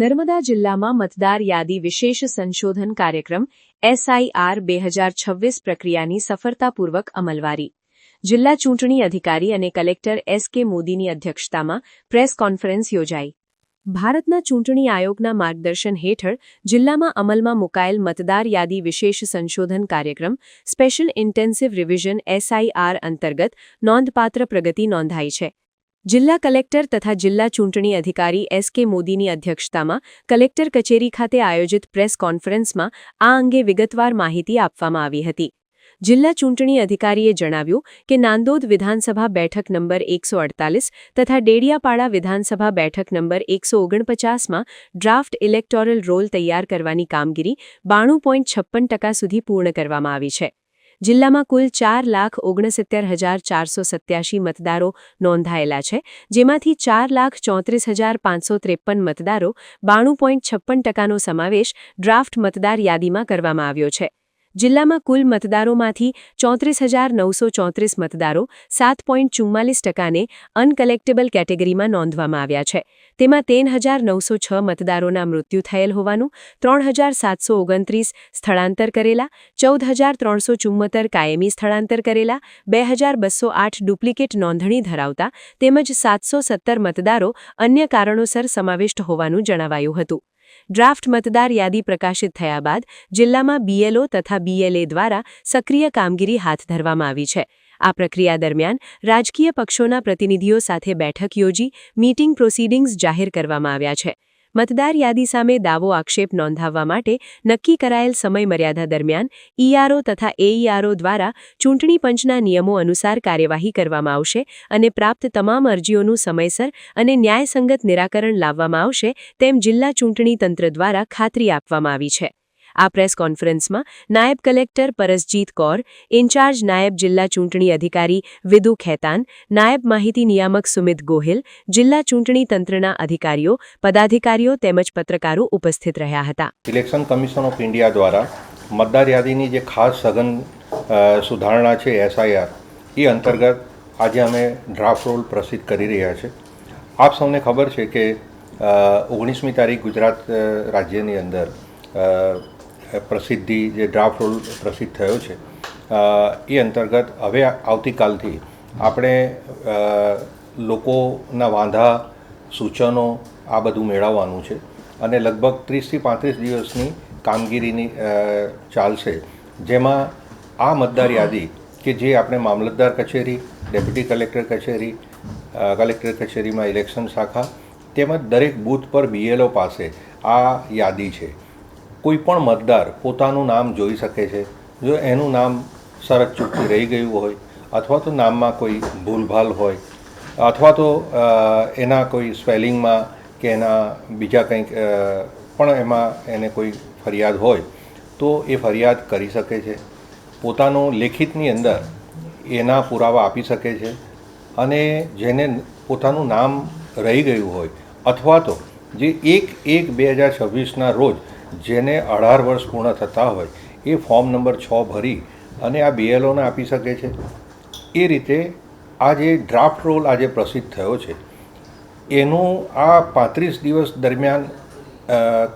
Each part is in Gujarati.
નર્મદા જિલ્લામાં મતદાર યાદી વિશેષ સંશોધન કાર્યક્રમ, એસઆઈઆર બે હજાર છવ્વીસ પ્રક્રિયાની સફળતાપૂર્વક અમલવારી. જિલ્લા ચૂંટણી અધિકારી અને કલેક્ટર એસ કે મોદીની અધ્યક્ષતામાં પ્રેસ કોન્ફરન્સ યોજાઈ. ભારતના ચૂંટણી આયોગના માર્ગદર્શન હેઠળ જિલ્લામાં અમલમાં મુકાયેલ મતદાર યાદી વિશેષ સંશોધન કાર્યક્રમ, સ્પેશિયલ ઇન્ટેન્સિવ રિવિઝન એસઆઈઆર અંતર્ગત નોંધપાત્ર પ્રગતિ નોંધાઈ છે. જિલ્લા કલેક્ટર તથા જિલ્લા ચૂંટણી અધિકારી એસ કે મોદીની અધ્યક્ષતામાં કલેક્ટર કચેરી ખાતે આયોજિત પ્રેસ કોન્ફરન્સમાં આ અંગે વિગતવાર માહિતી આપવામાં આવી હતી. જિલ્લા ચૂંટણી અધિકારીએ જણાવ્યું કે નાંદોદ વિધાનસભા બેઠક નંબર એકસો તથા ડેડિયાપાડા વિધાનસભા બેઠક નંબર એકસો ઓગણપચાસમાં ડ્રાફ્ટ ઇલેક્ટોરલ રોલ તૈયાર કરવાની કામગીરી બાણું સુધી પૂર્ણ કરવામાં આવી છે. જિલ્લામાં કુલ ચાર લાખ ઓગણસિત્તેર હજાર ચારસો સત્યાશી મતદારો નોંધાયેલા છે, જેમાંથી ચાર લાખ ચોત્રીસ હજાર પાંચસો ત્રેપન મતદારો બાણું પોઈન્ટ છપ્પન ટકાનો સમાવેશ ડ્રાફ્ટ મતદાર યાદીમાં કરવામાં આવ્યો છે. જિલ્લામાં કુલ મતદારોમાંથી ચોત્રીસ હજાર નવસો ચોત્રીસ મતદારો સાત પોઈન્ટ ચુમ્માલીસ ટકાને અનકલેક્ટેબલ કેટેગરીમાં નોંધવામાં આવ્યા છે. તેમાં તેન હજાર નવસો છ મતદારોના મૃત્યુ થયેલ હોવાનું, ત્રણ હજાર સાતસો ઓગણત્રીસ સ્થળાંતર કરેલા, ચૌદ હજાર ત્રણસો ચુમ્મોતર કાયમી સ્થળાંતર કરેલા, બે હજાર બસો આઠ ડુપ્લિકેટ નોંધણી ધરાવતા તેમજ સાતસો સત્તર મતદારો અન્ય કારણોસર સમાવિષ્ટ હોવાનું જણાવાયું હતું. ડ્રાફ્ટ મતદાર યાદી પ્રકાશિત થયા બાદ જિલ્લામાં બીએલઓ તથા બીએલએ દ્વારા સક્રિય કામગીરી હાથ ધરવામાં આવી છે. આ પ્રક્રિયા દરમિયાન રાજકીય પક્ષોના પ્રતિનિધિઓ સાથે બેઠક યોજી, મીટિંગ પ્રોસીડિંગ્સ જાહેર કરવામાં આવ્યા છે. મતદાર યાદી સામે દાવો આક્ષેપ નોંધાવવા માટે નક્કી કરાયેલ સમયમર્યાદા દરમિયાન ઈઆરઓ તથા એઈઆરઓ દ્વારા ચૂંટણી પંચના નિયમો અનુસાર કાર્યવાહી કરવામાં આવશે અને પ્રાપ્ત તમામ અરજીઓનું સમયસર અને ન્યાયસંગત નિરાકરણ લાવવામાં આવશે તેમ જિલ્લા ચૂંટણી તંત્ર દ્વારા ખાતરી આપવામાં આવી છે. આ પ્રેસ કોન્ફરન્સમાં નાયબ કલેક્ટર પરસજીત કૌર, ઇન્ચાર્જ નાયબ જિલ્લા ચૂંટણી અધિકારી વિદુ ખેતાન, નાયબ માહિતી નિયામક સુમિત ગોહિલ, જિલ્લા ચૂંટણી તંત્રના અધિકારીઓ, પદાધિકારીઓ તેમજ પત્રકારો ઉપસ્થિત રહ્યા હતા. ઇલેક્શન કમિશન ઓફ ઇન્ડિયા દ્વારા મતદાર યાદીની જે ખાસ સઘન સુધારણા છે એસઆઈઆર, એ અંતર્ગત આજે અમે ડ્રાફ્ટ રોલ પ્રસિદ્ધ કરી રહ્યા છે. આપ સૌને ખબર છે કે ઓગણીસમી તારીખ ગુજરાત રાજ્યની અંદર પ્રસિદ્ધિ, જે ડ્રાફ્ટ રોલ પ્રસિદ્ધ થયો છે એ અંતર્ગત હવે આવતીકાલથી આપણે લોકોના વાંધા, સૂચનો આ બધું મેળવવાનું છે અને લગભગ ત્રીસથી પાંત્રીસ દિવસની કામગીરીની ચાલશે. જેમાં આ મતદાર યાદી કે જે આપણે મામલતદાર કચેરી, ડેપ્યુટી કલેક્ટર કચેરી કલેક્ટર કચેરીમાં ઇલેક્શન શાખા તેમજ દરેક બૂથ પર બીએલઓ પાસે આ યાદી છે. કોઈ પણ મતદાર પોતાનું નામ જોઈ શકે છે. જો એનું નામ સરત ચૂકતું રહી ગયું હોય અથવા તો નામમાં કોઈ ભૂલભાલ હોય અથવા તો એના કોઈ સ્પેલિંગમાં કે એના બીજા કંઈક પણ એમાં એને કોઈ ફરિયાદ હોય તો એ ફરિયાદ કરી શકે છે. પોતાનું લેખિતની અંદર એના પુરાવા આપી શકે છે અને જેને પોતાનું નામ રહી ગયું હોય અથવા તો જે એક એક બે હજાર છવ્વીસના રોજ જેને અઢાર વર્ષ પૂર્ણ થતા હોય, એ ફોર્મ નંબર છ ભરી અને આ બીએલઓને આપી શકે છે. એ રીતે આ જે ડ્રાફ્ટ રોલ આજે પ્રસિદ્ધ થયો છે, એનું આ પાંત્રીસ દિવસ દરમિયાન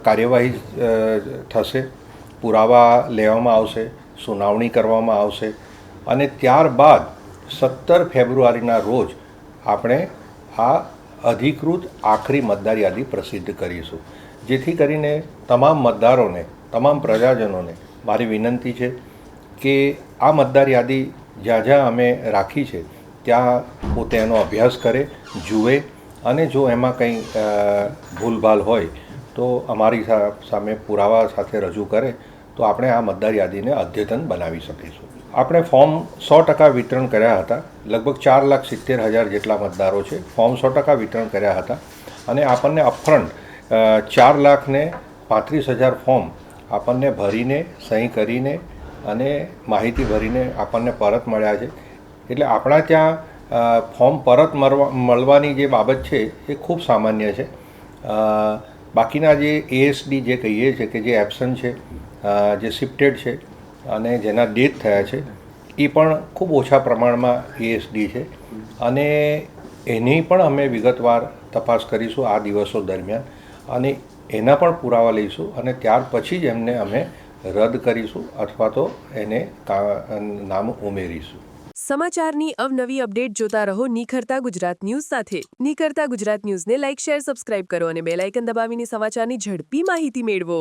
કાર્યવાહી થશે, પુરાવા લેવામાં આવશે, સુનાવણી કરવામાં આવશે અને ત્યારબાદ સત્તર ફેબ્રુઆરીના રોજ આપણે આ અધિકૃત આખરી મતદાર યાદી પ્રસિદ્ધ કરીશું. જેથી કરીને તમામ મતદારોને, તમામ પ્રજાજનોને મારી વિનંતી છે કે આ મતદાર યાદી જ્યાં જ્યાં અમે રાખી છે, ત્યાં પોતે એનો અભ્યાસ કરે, જુએ અને જો એમાં કંઈ ભૂલભાલ હોય તો અમારી સામે પુરાવા સાથે રજૂ કરે તો આપણે આ મતદાર યાદીને અદ્યતન બનાવી શકીશું. આપણે ફોર્મ સો ટકા વિતરણ કર્યા હતા, લગભગ ચાર લાખ સિત્તેર હજાર જેટલા મતદારો છે, ફોર્મ સો ટકા વિતરણ કર્યા હતા અને આપણને અપફ્રન્ટ ચાર લાખને પાંત્રીસ હજાર ફોર્મ આપણને ભરીને, સહી કરીને અને માહિતી ભરીને આપણને પરત મળ્યા છે. એટલે આપણા ત્યાં ફોર્મ પરત મળવા મળવાની જે બાબત છે એ ખૂબ સામાન્ય છે. બાકીના જે એએસડી જે કહીએ છીએ કે જે એબસન્ટ છે જે શિફ્ટેડ છે અને જેના ડેથ થયા છે, એ પણ ખૂબ ઓછા પ્રમાણમાં એએસડી છે. અને એની પણ અમે વિગતવાર તપાસ કરીશું આ દિવસો દરમિયાન. અને એના પણ પુરાવા લઈશું અને ત્યાર પછી જ એમને અમે રદ કરીશું અથવા તો એને નામ ઉમેરીશું. સમાચારની અવનવી અપડેટ જોતા રહો નિખરતા ગુજરાત ન્યૂઝ સાથે. નિખરતા ગુજરાત ન્યૂઝને લાઇક શેર, સબસ્ક્રાઇબ કરો અને બેલ આઇકન દબાવીને સમાચારની ઝડપી માહિતી મેળવો.